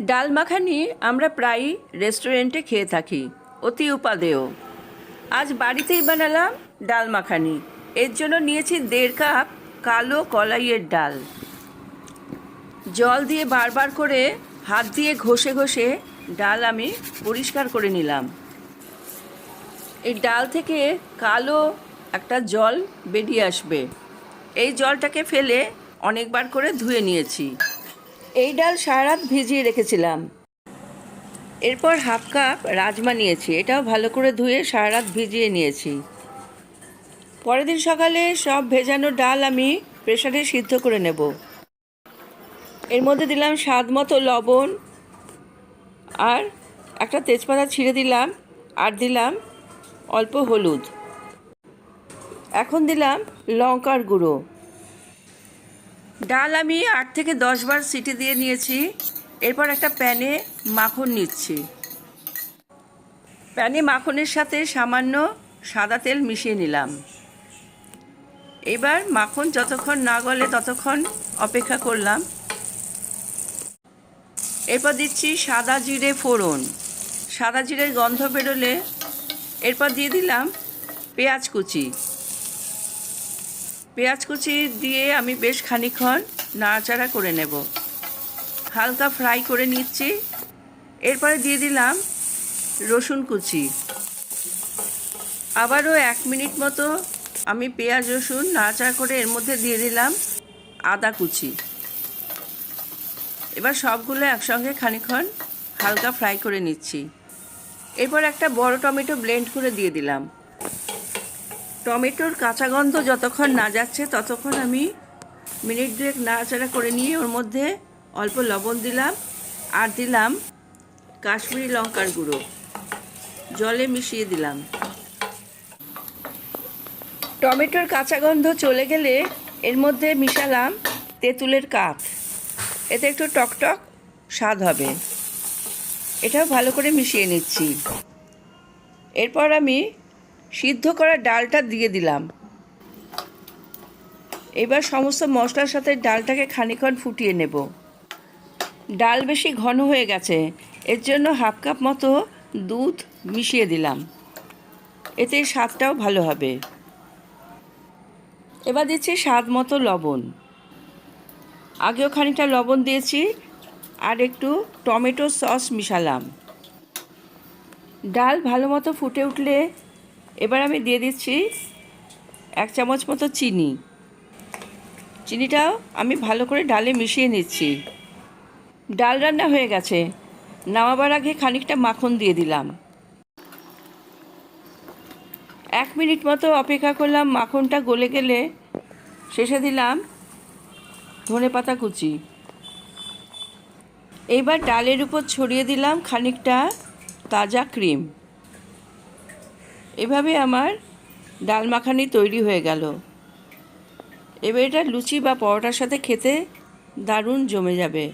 ডাল মাখানি আমরা প্রায়ই রেস্টুরেন্টে খেয়ে থাকি, অতি উপাদেয়। আজ বাড়িতেই বানালাম ডাল মাখানি। এর জন্য নিয়েছি দেড় কাপ কালো কলাইয়ের ডাল। জল দিয়ে বারবার করে হাত দিয়ে ঘষে ঘষে ডাল আমি পরিষ্কার করে নিলাম। এই ডাল থেকে কালো একটা জল বেরিয়ে আসবে। এই জলটাকে ফেলে অনেকবার করে ধুয়ে নিয়েছি। এই ডাল সারা রাত ভিজিয়ে রেখেছিলাম। এরপর হাফ কাপ রাজমা নিয়েছি। এটাও ভালো করে ধুয়ে সারা রাত ভিজিয়ে নিয়েছি। পরের দিন সকালে সব ভেজানো ডাল আমি প্রেসারে সিদ্ধ করে নেব। এর মধ্যে দিলাম স্বাদ মতো লবণ আর একটা তেজপাতা ছিঁড়ে দিলাম আর দিলাম অল্প হলুদ। এখন দিলাম লঙ্কার গুঁড়ো। ডাল আমি আট থেকে দশ বার সিটি দিয়ে নিয়েছি। এরপর একটা প্যানে মাখন নিচ্ছি। প্যানে মাখনের সাথে সামান্য সাদা তেল মিশিয়ে নিলাম। এবার মাখন যতক্ষণ না গলে ততক্ষণ অপেক্ষা করলাম। এরপর দিচ্ছি সাদা জিরে ফোড়ন। সাদা জিরের গন্ধ বেরোলে এরপর দিয়ে দিলাম পেঁয়াজ কুচি। পেঁয়াজ কুচি দিয়ে আমি বেশ খানিক্ষণ নাড়াচাড়া করে নেব। হালকা ফ্রাই করে নিচ্ছি। এরপরে দিয়ে দিলাম রসুন কুচি। আবারও এক মিনিট মতো আমি পেঁয়াজ, রসুন নাড়াচাড়া করে এর মধ্যে দিয়ে দিলাম আদা কুচি। এবার সবগুলো একসঙ্গে খানিক্ষণ হালকা ফ্রাই করে নিচ্ছি। এরপর একটা বড় টমেটো ব্লেন্ড করে দিয়ে দিলাম। টমেটোর কাঁচা গন্ধ যতক্ষণ না যাচ্ছে, ততক্ষণ আমি মিনিট দুয়েক নাড়াচাড়া করে নিয়ে ওর মধ্যে অল্প লবণ দিলাম আর দিলাম কাশ্মীরি লঙ্কার গুঁড়ো। জলে মিশিয়ে দিলাম। টমেটোর কাঁচা গন্ধ চলে গেলে এর মধ্যে মিশালাম তেঁতুলের কাঠ এতে একটু টকটক স্বাদ হবে। এটাও ভালো করে মিশিয়ে নিচ্ছি। এরপর আমি সিদ্ধ করা ডালটা দিয়ে দিলাম। এবার সমস্ত মশলার সাথে ডালটাকে খানিক্ষণ ফুটিয়ে নেব। ডাল বেশি ঘন হয়ে গেছে, এর জন্য হাফ কাপ মতো দুধ মিশিয়ে দিলাম। এতে স্বাদটাও ভালো হবে। এবার দিচ্ছি স্বাদ মতো লবণ। আগেও খানিকটা লবণ দিয়েছি, আর একটু টমেটো সস মিশালাম। ডাল ভালো মতো ফুটে উঠলে এবার আমি দিয়ে দিচ্ছি এক চামচ মতো চিনি। চিনিটাও আমি ভালো করে ডালে মিশিয়ে নিচ্ছি। ডাল রান্না হয়ে গেছে। নামাবার আগে খানিকটা মাখন দিয়ে দিলাম। এক মিনিট মতো অপেক্ষা করলাম মাখনটা গলে গেলে। শেষে দিলাম ধনে পাতা কুচি। এইবার ডালের উপর ছড়িয়ে দিলাম খানিকটা তাজা ক্রিম। এভাবে আমার ডাল মাখানি তৈরি হয়ে গেল। এবার এটা লুচি বা পরোটার সাথে খেতে দারুণ জমে যাবে।